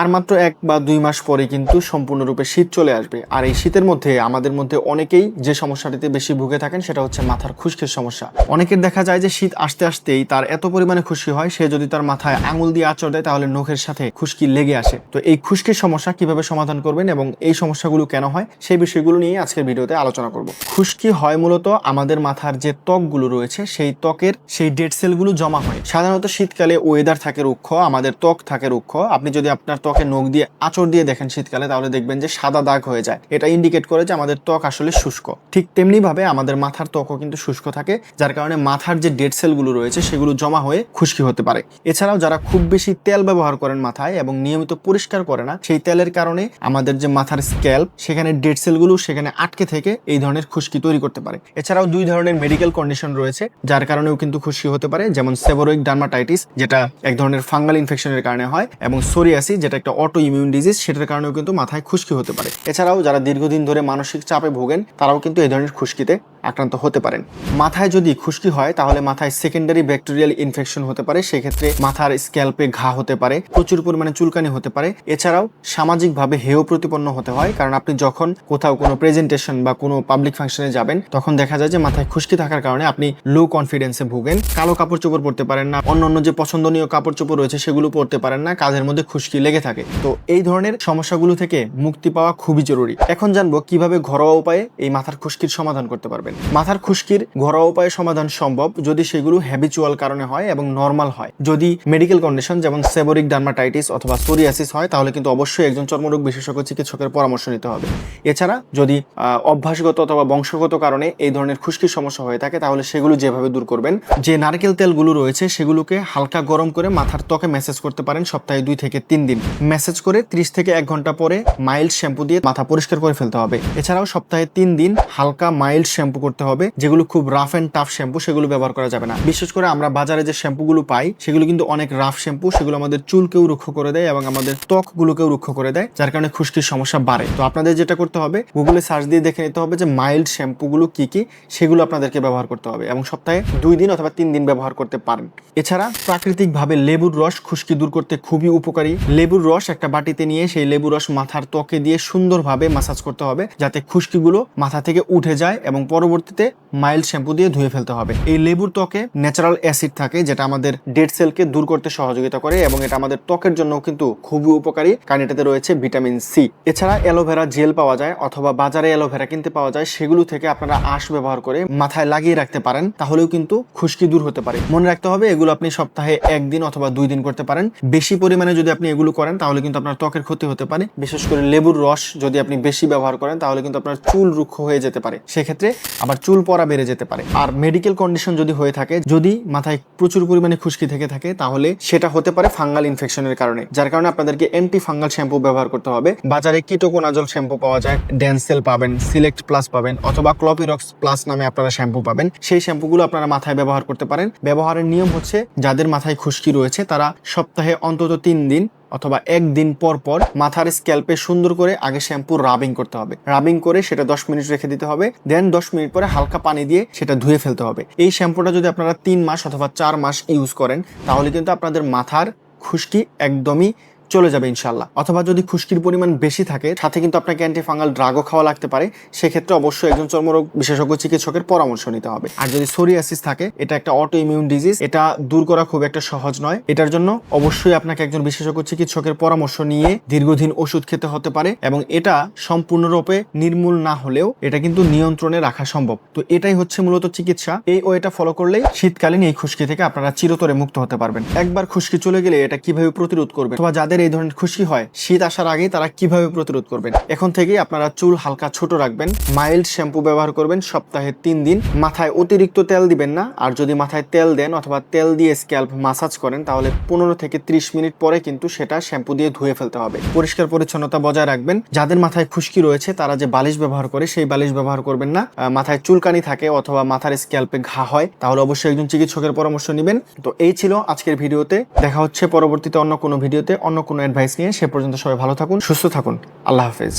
আর মাত্র এক বা দুই মাস পরে কিন্তু সম্পূর্ণরূপে শীত চলে আসবে। আর এই শীতের মধ্যে আমাদের মধ্যে অনেকেই যে সমস্যাটিতে বেশি ভুগে থাকেন সেটা হচ্ছে মাথার খুশকির সমস্যা। অনেকের দেখা যায় যে শীত আসতে আসতেই তার এত পরিমাণে খুশি হয়, সে যদি তার মাথায় আঙুল দিয়ে আচর দেয় তাহলে নখের সাথে খুশকি লেগে আসে। তো এই খুশকির সমস্যা কীভাবে সমাধান করবেন এবং এই সমস্যাগুলো কেন হয় সেই বিষয়গুলো নিয়ে আজকের ভিডিওতে আলোচনা করব। খুশকি হয় মূলত আমাদের মাথার যে ত্বকগুলো রয়েছে, সেই ত্বকের সেই ডেড সেলগুলো জমা হয়। সাধারণত শীতকালে ওয়েদার থাকে রুক্ষ, আমাদের ত্বক থাকে রুক্ষ। আপনি যদি আপনার ত্বকে নখ দিয়ে আচর দিয়ে দেখেন শীতকালে, তাহলে দেখবেন যে সাদা দাগ হয়ে যায়। এটা ইন্ডিকেট করে যে আমাদের ত্বক আসলে শুষ্ক। ঠিক তেমনি ভাবে আমাদের মাথার ত্বকও কিন্তু শুষ্ক থাকে, যার কারণে মাথার যে ডেড সেলগুলো রয়েছে, সেগুলো জমা হয়ে খুশকি হতে পারে। এছাড়াও যারা খুব বেশি তেল ব্যবহার করেন মাথায় এবং নিয়মিত পরিষ্কার করে না, সেই তেলের কারণে আমাদের যে মাথার স্ক্যাল্প সেখানে ডেড সেলগুলো সেখানে আটকে থেকে এই ধরনের খুশকি তৈরি করতে পারে। এছাড়াও দুই ধরনের মেডিকেল কন্ডিশন রয়েছে, যার কারণেও কিন্তু খুশকি হতে পারে, যেমন সেবোরোইক ডার্মাটাইটিস যেটা এক ধরনের ফাঙ্গাল ইনফেকশনের কারণে হয়, এবং সোরিয়াসি যেটা একটা অটো ইমিউন ডিজিজ সেটার কারণেও কিন্তু মাথায় খুশকি হতে পারে। এছাড়াও যারা দীর্ঘদিন ধরে মানসিক চাপে ভোগেন, তারাও কিন্তু এই ধরনের খুশকিতে আক্রান্ত হতে পারেন। মাথায় যদি খুশকি হয়, তাহলে মাথায় সেকেন্ডারি ব্যাকটেরিয়াল ইনফেকশন হতে পারে, সেক্ষেত্রে মাথার স্ক্যাল্পে ঘা হতে পারে, প্রচুর পরিমাণে চুলকানি হতে পারে। এছাড়াও সামাজিকভাবে হেয় প্রতিপন্ন হতে হয়, কারণ আপনি যখন কোথাও কোনো প্রেজেন্টেশন বা কোনো পাবলিক ফাংশনে যাবেন, তখন দেখা যায় যে মাথায় খুশকি থাকার কারণে আপনি লো কনফিডেন্সে ভুগেন। কালো কাপড় চোপড় পরতে পারেন না অন্য অন্য যে পছন্দনীয় কাপড় চোপড় রয়েছে, সেগুলো পরতে পারেন না, কাজের মধ্যে খুশকি লেগে থাকে। তো এই ধরনের সমস্যাগুলো থেকে মুক্তি পাওয়া খুবই জরুরি। এখন জানব কীভাবে ঘরোয়া উপায়ে এই মাথার খুশকির সমাধান করতে পারবেন। মাথার খুশকির ঘরোয়া উপায়ে সমাধান সম্ভব যদি সেগুলো হ্যাবিচুয়াল কারণে হয় এবং নর্মাল হয়। যদি মেডিকেল কন্ডিশন যেমন সেবোরিক ডার্মাটাইটিস অথবা সোরিয়াসিস হয়, তাহলে কিন্তু অবশ্যই একজন চর্মরোগ বিশেষজ্ঞ চিকিৎসকের পরামর্শ নিতে হবে। এছাড়া যদি অভ্যাসগত অথবা বংশগত কারণে এই ধরনের খুশকির সমস্যা হয়ে থাকে, তাহলে সেগুলো যেভাবে দূর করবেন, যে নারকেল তেলগুলো রয়েছে সেগুলোকে হালকা গরম করে মাথার ত্বকে মেসেজ করতে পারেন সপ্তাহে দুই থেকে তিন দিন। মেসেজ করে ত্রিশ থেকে এক ঘণ্টা পরে মাইল্ড শ্যাম্পু দিয়ে মাথা পরিষ্কার করে ফেলতে হবে। এছাড়াও সপ্তাহে তিন দিন হালকা মাইল্ড শ্যাম্পু করতে হবে, যেগুলো খুব রাফ অ্যান্ড টাফ শ্যাম্পু, সেগুলো ব্যবহার করা যাবে না। বিশেষ করে আমরা বাজারে যে শ্যাম্পুগুলো পাই, সেগুলো কিন্তু অনেক রাফ শ্যাম্পু, সেগুলো আমাদের চুলকেও রুক্ষ করে দেয় এবং আমাদের ত্বকগুলোকেও রুক্ষ করে দেয়, যার কারণে খুশকির সমস্যা বাড়ে। তো আপনাদের যেটা করতে হবে গুগলে সার্চ দিয়ে দেখে নিতে হবে যে মাইল্ড শ্যাম্পুগুলো কি কি, সেগুলো আপনাদেরকে ব্যবহার করতে হবে এবং সপ্তাহে দুই দিন অথবা তিন দিন ব্যবহার করতে পারেন। এছাড়া প্রাকৃতিকভাবে লেবুর রস খুশকি দূর করতে খুবই উপকারী। লেবুর রস একটা বাটিতে নিয়ে সেই লেবুর রস মাথার ত্বকে দিয়ে সুন্দরভাবে মাসাজ করতে হবে, যাতে খুশকিগুলো মাথা থেকে উঠে যায় এবং পরবর্তীতে মাইল্ড শ্যাম্পু দিয়ে ধুয়ে ফেলতে হবে। এই লেবুর ত্বকে ন্যাচারাল অ্যাসিড থাকে, যেটা আমাদের ডেড সেলকে দূর করতে সহযোগিতা করে এবং এটা আমাদের ত্বকের জন্য কিন্তু খুবই উপকারী। কারণ এটাতে রয়েছে ভিটামিন সি এছাড়া অ্যালোভেরা জেল পাওয়া যায় অথবা বাজারে অ্যালোভেরা কিনতে পাওয়া যায়, সেগুলো থেকে আপনারা আঁশ ব্যবহার করে মাথায় লাগিয়ে রাখতে পারেন, তাহলেও কিন্তু খুশকি দূর হতে পারে। মনে রাখতে হবে, এগুলো আপনি সপ্তাহে একদিন অথবা দুই দিন করতে পারেন। বেশি পরিমাণে যদি আপনি এগুলো করেন, তাহলে কিন্তু আপনার ত্বকের ক্ষতি হতে পারে। বিশেষ করে লেবুর রস যদি আপনি বেশি ব্যবহার করেন, তাহলে কিন্তু আপনার চুল রুক্ষ হয়ে যেতে পারে। সেক্ষেত্রে আবার চুল বেড়ে যেতে পারে। আর মেডিকেল কন্ডিশন যদি হয়ে থাকে, যদি মাথায় প্রচুর পরিমাণে খুশকি থেকে থাকে, তাহলে সেটা হতে পারে ফাঙ্গাল ইনফেকশনের কারণে। যার কারণে আপনাদেরকে অ্যান্টি ফাঙ্গাল শ্যাম্পু ব্যবহার করতে হবে। বাজারে কিটোকোনাজল শ্যাম্পু পাওয়া যায় ড্যান্সেল পাবেন সিলেক্ট প্লাস পাবেন, অথবা ক্লপিরক্স প্লাস নামে আপনারা শ্যাম্পু পাবেন। সেই শ্যাম্পুগুলো আপনারা মাথায় ব্যবহার করতে পারেন। ব্যবহারের নিয়ম হচ্ছে, যাদের মাথায় খুশকি রয়েছে, তারা সপ্তাহে অন্তত তিন দিন অথবা একদিন পর পর মাথার স্ক্যাল্পে সুন্দর করে আগে শ্যাম্পু রাবিং করতে হবে। রাবিং করে সেটা দশ মিনিট রেখে দিতে হবে, দেন দশ মিনিট পরে হালকা পানি দিয়ে সেটা ধুয়ে ফেলতে হবে। এই শ্যাম্পুটা যদি আপনারা তিন মাস অথবা চার মাস ইউজ করেন, তাহলে কিন্তু আপনাদের মাথার খুশকি একদমই চলে যাবে ইনশাল্লাহ অথবা যদি খুশকির পরিমাণ বেশি থাকে, সাথে কিন্তু আপনাকে অ্যান্টিফাঙ্গাল ড্রাগও খাওয়া লাগতে পারে। সেক্ষেত্রে অবশ্যই একজন চর্মরোগ বিশেষজ্ঞ চিকিৎসকের পরামর্শ নিতে হবে। আর যদি সোরিয়াসিস থাকে, এটা একটা অটো ইমিউন ডিজিজ এটা দূর করা খুব একটা সহজ নয়। এটার জন্য অবশ্যই আপনাকে একজন বিশেষজ্ঞ চিকিৎসকের পরামর্শ নিয়ে দীর্ঘদিন ওষুধ খেতে হতে পারে এবং এটা সম্পূর্ণরূপে নির্মূল না হলেও এটা কিন্তু নিয়ন্ত্রণে রাখা সম্ভব। তো এটাই হচ্ছে মূলত চিকিৎসা। এই ওয়েটা ফলো করলেই শীতকালীন এই খুশকি থেকে আপনারা চিরতরে মুক্ত হতে পারবেন। একবার খুশকি চলে গেলে এটা কীভাবে প্রতিরোধ করবেন? অথবা যাদের এই ধরনের খুশকি হয়, শীত আসার আগেই তারা কীভাবে প্রতিরোধ করবেন? এখন থেকেই আপনারা চুল হালকা ছোট রাখবেন মাইল্ড শ্যাম্পু ব্যবহার করবেন সপ্তাহে তিন দিন। মাথায় অতিরিক্ত তেল দিবেন না, আর যদি মাথায় তেল দেন অথবা তেল দিয়ে স্ক্যাল্প মাসাজ করেন, তাহলে পনেরো থেকে ত্রিশ মিনিট পরে কিন্তু সেটা শ্যাম্পু দিয়ে ধুয়ে ফেলতে হবে। পরিষ্কার পরিচ্ছন্নতা বজায় রাখবেন। যাদের মাথায় খুশকি রয়েছে, তারা যে বালিশ ব্যবহার করে, সেই বালিশ ব্যবহার করবেন না। মাথায় চুলকানি থাকে অথবা মাথার স্ক্যাল্পে ঘা হয়, তাহলে অবশ্যই একজন চিকিৎসকের পরামর্শ নেবেন। তো এই ছিল আজকের ভিডিওতে। দেখা হচ্ছে পরবর্তীতে অন্য কোনো ভিডিওতে। অন্য কোনো অ্যাডভাইস নিয়ে সে পর্যন্ত সবাই ভালো থাকুন সুস্থ থাকুন। আল্লাহ হাফেজ।